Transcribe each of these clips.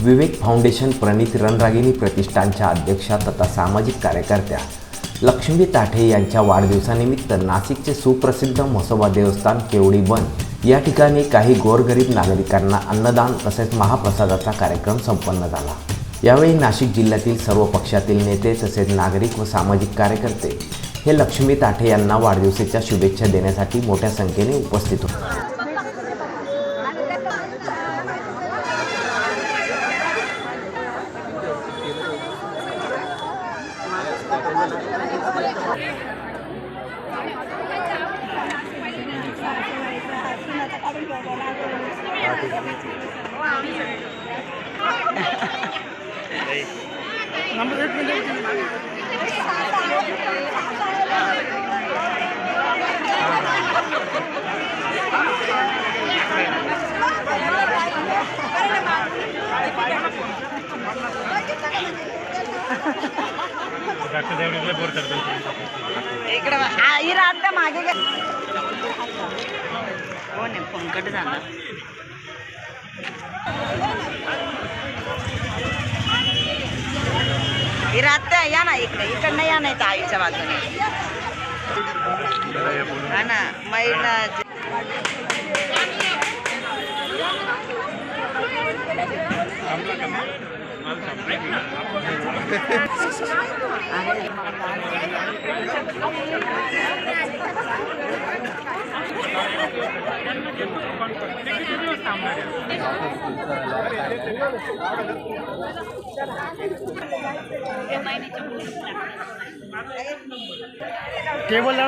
विवेक foundation प्रणित रणरागिणी प्रतिष्ठानच्या अध्यक्षा तथा सामाजिक कार्यकर्त्या लक्ष्मी ताठे यांच्या वाढदिवसानिमित्त नाशिकचे सुप्रसिद्ध म्हसोबा देवस्थान केवडी बन या ठिकाणी काही गोरगरीब नागरिकांना अन्नदान तसेच महाप्रसादाचा कार्यक्रम संपन्न झाला. यावेळी नाशिक जिल्ह्यातील सर्व पक्षातील नेते तसेच नागरिक व सामाजिक कार्यकर्ते हे लक्ष्मी ताठे यांना वाढदिवसाच्या शुभेच्छा देण्यासाठी मोठ्या संख्येने उपस्थित होते. इकडे बघ. मागे गे हो नाही पंकट झाला या ना इकडे. इकडनं या नाही तर आईच्या बाजूने. हा ना महिला Thank you.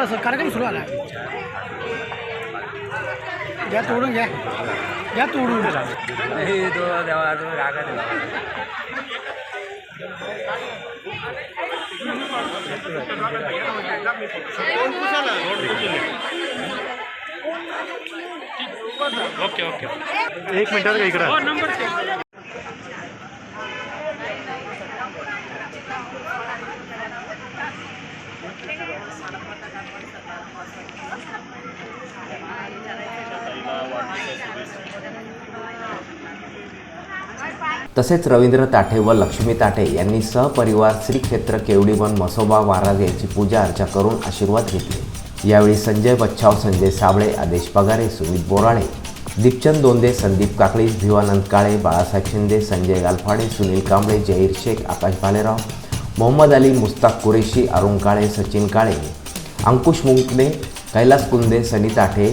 सर कार्यक्रम सुरू आला घ्या तोडून घ्या. घ्या तोडून एक मिनिटात का इकडं. तसेच रवींद्र ताठे व लक्ष्मी ताठे यांनी सहपरिवार श्री क्षेत्र केवडीवन मसोबा महाराज यांची पूजा अर्चा करून आशीर्वाद घेतले. यावेळी संजय बच्छाव संजय साबळे आदेश पगारे सुमित बोराळे दीपचंद दोंदे संदीप काकळी भिवानंद काळे बाळासाहेब शिंदे संजय गालफाडे सुनील कांबळे जहीर शेख आकाश भालेराव मोहम्मद अली मुस्ताक कुरेशी अरुण काळे सचिन काळे अंकुश मुंकणे कैलास कुंदे सनी ताठे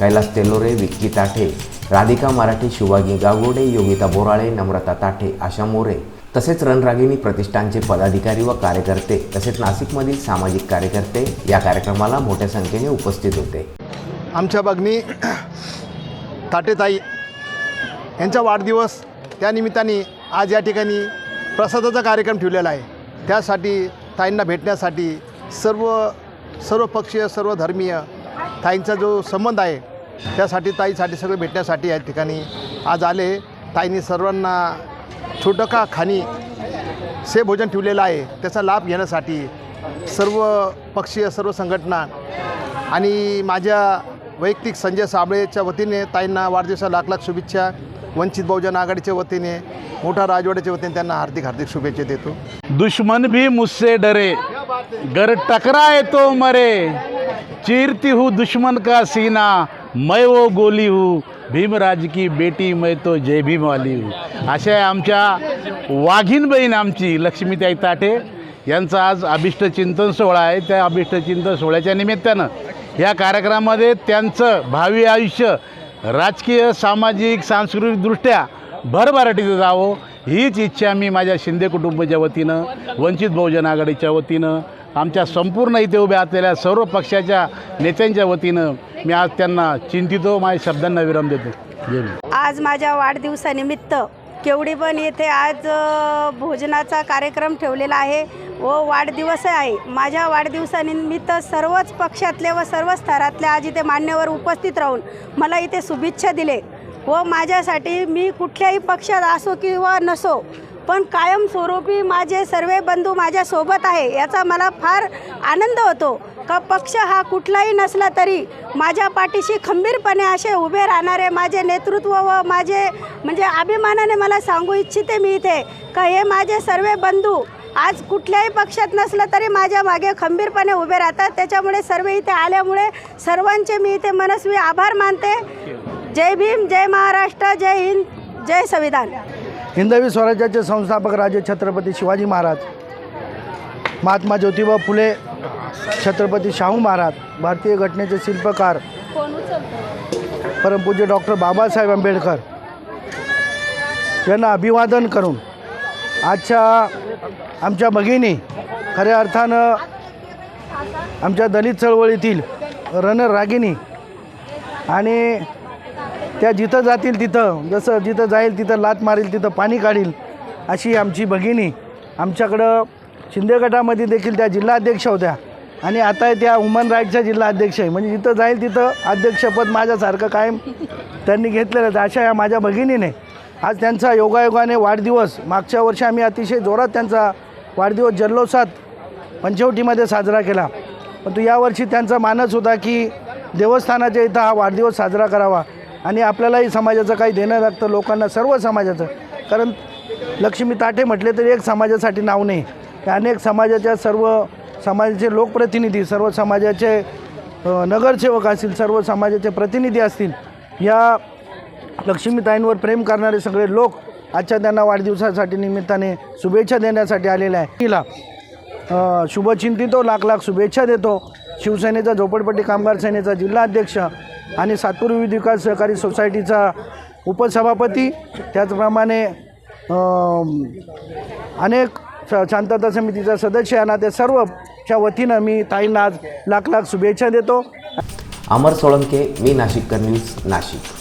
कैलास तेलोरे विक्की ताठे राधिका मराठी शिवाजी गागोडे योगिता बोराळे नम्रता ताठे आशा मोरे. तसेच रणरागिणी प्रतिष्ठानचे पदाधिकारी व कार्यकर्ते तसेच नाशिकमधील सामाजिक कार्यकर्ते या कार्यक्रमाला मोठ्या संख्येने उपस्थित होते. आमच्या भगिनी ताटेताई यांचा वाढदिवस त्यानिमित्ताने आज या ठिकाणी प्रसादाचा कार्यक्रम ठेवलेला आहे. त्यासाठी ताईंना भेटण्यासाठी सर्व सर्वपक्षीय सर्वधर्मीय ताईंचा जो संबंध आहे त्यासाठी ताईसाठी सगळे भेटण्यासाठी या ठिकाणी आज आले. ताईंनी सर्वांना छोटं का खाणी से भोजन ठेवलेलं आहे. त्याचा लाभ घेण्यासाठी सर्व पक्षीय सर्व संघटना आणि माझ्या वैयक्तिक संजय साबळेच्या वतीने ताईंना वाढदिवसा लाख लाख शुभेच्छा. वंचित बहुजन आघाडीच्या वतीने मोठा राजवाड्याच्या वतीने त्यांना हार्दिक हार्दिक शुभेच्छा देतो. दुश्मन भी मुझसे डरे गर टकराए तो मरे. चीरती हूँ दुश्मन का सीना मैं वो गोली हूँ। भीमराज की बेटी मैं तो जय भीम वाली हूँ। अशा आमच्या वाघीण बहीण आमची लक्ष्मीताई ताटे। यांचा आज अभिष्टचिंतन सोहळा आहे. त्या अभिष्ट चिंतन सोहळ्याच्या निमित्तानं या कार्यक्रमामध्ये त्यांचं भावी आयुष्य राजकीय सामाजिक सांस्कृतिकदृष्ट्या भरभराटीचं जावं. हीच इच्छा मी माझ्या शिंदे कुटुंबाच्या वतीनं वंचित बहुजन आघाडीच्या वतीनं आमच्या संपूर्ण इथे उभ्या असलेल्या सर्व पक्षाच्या नेत्यांच्या वतीनं मी आज त्यांना चिंतितो माझ्या शब्दांना विराम देतो. आज माझ्या वाढदिवसानिमित्त केवडीबन येथे आज भोजनाचा कार्यक्रम ठेवलेला आहे व वाढदिवस आहे. माझ्या वाढदिवसानिमित्त सर्वच पक्षातले व सर्व स्तरातले आज इथे मान्यवर उपस्थित राहून मला इथे शुभेच्छा दिले व माझ्यासाठी मी कुठल्याही पक्षात असो किंवा नसो पण कायमस्वरूपी माझे सर्व बंधू माझ्यासोबत आहे याचा मला फार आनंद होतो. का पक्ष हा कुठलाही नसला तरी माझ्या पाठीशी खंबीरपणे असे उभे राहणारे माझे नेतृत्व व माझे म्हणजे अभिमानाने मला सांगू इच्छिते मी इथे का हे माझे सर्व बंधू आज कुठल्याही पक्षात नसलं तरी माझ्या मागे खंबीरपणे उभे राहतात. त्याच्यामुळे सर्व इथे आल्यामुळे सर्वांचे मी इथे मनस्वी आभार मानते. जय भीम जय महाराष्ट्र जय हिंद जय संविधान. हिंदवी स्वराज्याचे संस्थापक राजे छत्रपती शिवाजी महाराज महात्मा ज्योतिबा फुले छत्रपती शाहू महाराज भारतीय घटनेचे शिल्पकार परमपूज्य डॉक्टर बाबासाहेब आंबेडकर यांना अभिवादन करून आजच्या आमच्या भगिनी खऱ्या अर्थानं आमच्या दलित चळवळीतील रणरागिनी आणि त्या जिथं जातील तिथं जसं जिथं जाईल तिथं लात मारील तिथं पाणी काढील अशी आमची भगिनी. आमच्याकडं शिंदे गटामध्ये देखील त्या जिल्हाध्यक्ष होत्या. आणि आता त्या वुमन राईटच्या जिल्हा अध्यक्ष आहे. म्हणजे जिथं जाईल तिथं अध्यक्षपद माझ्यासारखं कायम त्यांनी घेतलेलं आहे. अशा या माझ्या भगिनीने. आज त्यांचा योगायोगाने वाढदिवस मागच्या वर्षी आम्ही अतिशय जोरात त्यांचा वाढदिवस जल्लोषात पंचवटीमध्ये साजरा केला. परंतु यावर्षी त्यांचा मानस होता की देवस्थानाच्या इथं हा वाढदिवस साजरा करावा. आणि आपल्यालाही समाजाचं काही देणं लागतं लोकांना सर्व समाजाचं. कारण लक्ष्मी ताटे म्हटले तरी एक समाजासाठी नाव नाही. हे अनेक समाजाच्या सर्व समाजाचे लोकप्रतिनिधी सर्व समाजाचे नगरसेवक असतील सर्व समाजाचे प्रतिनिधी असतील या लक्ष्मीताईंवर प्रेम करणारे सगळे लोक आजच्या त्यांना वाढदिवसासाठी निमित्ताने शुभेच्छा देण्यासाठी आलेले आहे तिला शुभचिंतितो लाख लाख शुभेच्छा देतो. शिवसेनेचा झोपडपट्टी कामगार सेनेचा जिल्हाध्यक्ष आणि सातपूर विविध विकास सहकारी सोसायटीचा उपसभापती त्याचप्रमाणे अनेक श- शांतता समितीचा सदस्य यांना ते सर्वच्या वतीनं मी ताईंना आज लाख लाख शुभेच्छा देतो. अमर सोळंके मी नाशिककर न्यूज नाशिक.